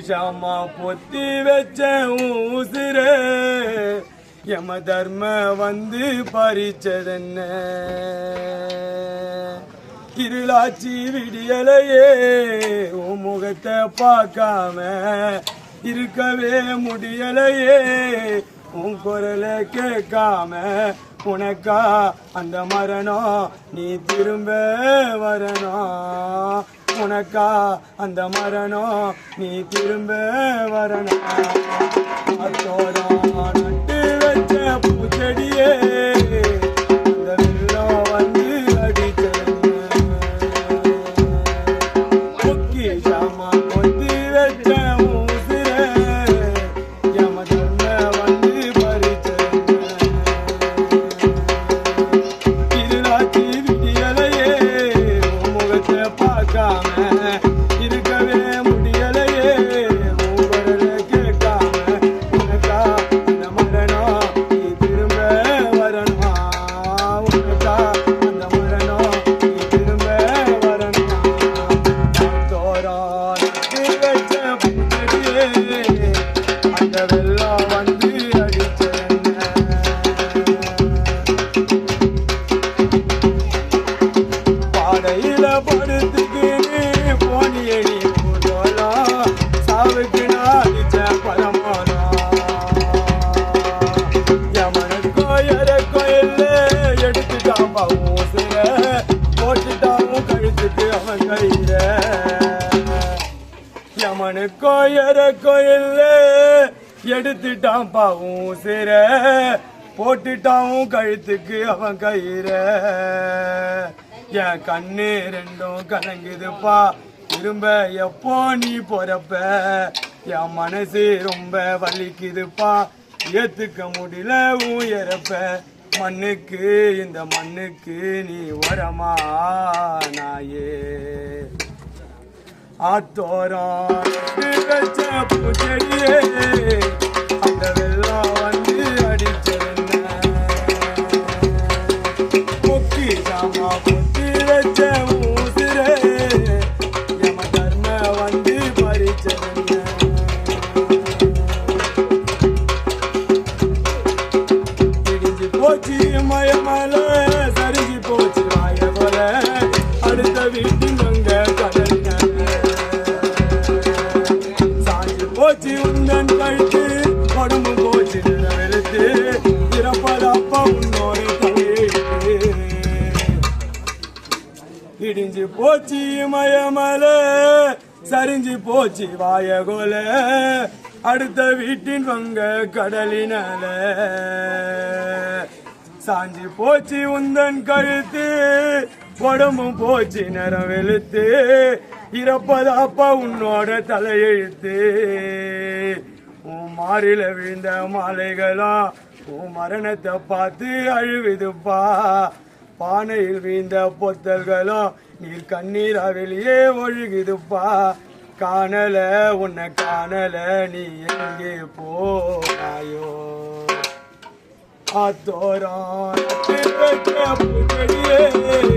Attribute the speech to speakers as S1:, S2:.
S1: பொக்கிஷமா பொத்தி வச்ச ஊசுரே யம தர்ம வந்து பறிச்சதென்ன? இருளாச்சி விடியலையே உன் முகத்தை பார்க்காம இருக்கவே முடியலையே உன் குரலை கேட்காம உனக்கா அந்த மரணம் நீ திரும்ப வரணும். உனக்கா அந்த மரணம் நீ திரும்ப வரணும். அத்தோரம் நட்டு வச்ச பூச்செடி கழுத்துக்கு கையில யமனுக்கோ இறக்கோ இல்ல. எடுத்துட்டான் பாவும் சிற. போட்டுட்டாவும் கழுத்துக்கு அவன் கயிற. என் கண்ணு ரெண்டும் கலங்குதுப்பா. திரும்ப எப்போ நீ போறப்ப? என் மனசு ரொம்ப வலிக்குதுப்பா. ஏத்துக்க முடியல உயரப்ப மண்ணுக்கு இந்த மண்ணுக்கு நீ வரமா நாயே ஆத்தோரம் பூச்செடியே போச்சு மயமல சரிஞ்சு போச்சு வாய போல அடுத்த வீட்டில் அங்க கடல் சாஞ்சு போச்சு உந்தன் கழுத்து உடம்பு போச்சு வெளுத்து இறப்பதப்பா உன்னோட இடிஞ்சு போச்சு மயமல சரிஞ்சு போச்சு வாயகோல. அடுத்த வீட்டின் வங்க கடலினால. சாஞ்சி போச்சு உந்தன் கழுத்து. உடம்பும் போச்சு நிறம் வெளுத்து. இறப்பதாப்பா உன்னோட தலையெழுத்து. உன் மாறில விழுந்த மாலைகளா உன் மரணத்தை பார்த்து அழுவிதுப்பா. பானையில் வீழ்ந்த பொத்தல்களோ நீர் கண்ணீரா வெளியே ஒழுகுதுப்பா. காணல உன்னை காணல நீ எங்கே போனாயோ. ஆத்தோரம் பூச்செடியே அந்த வெள்ளம்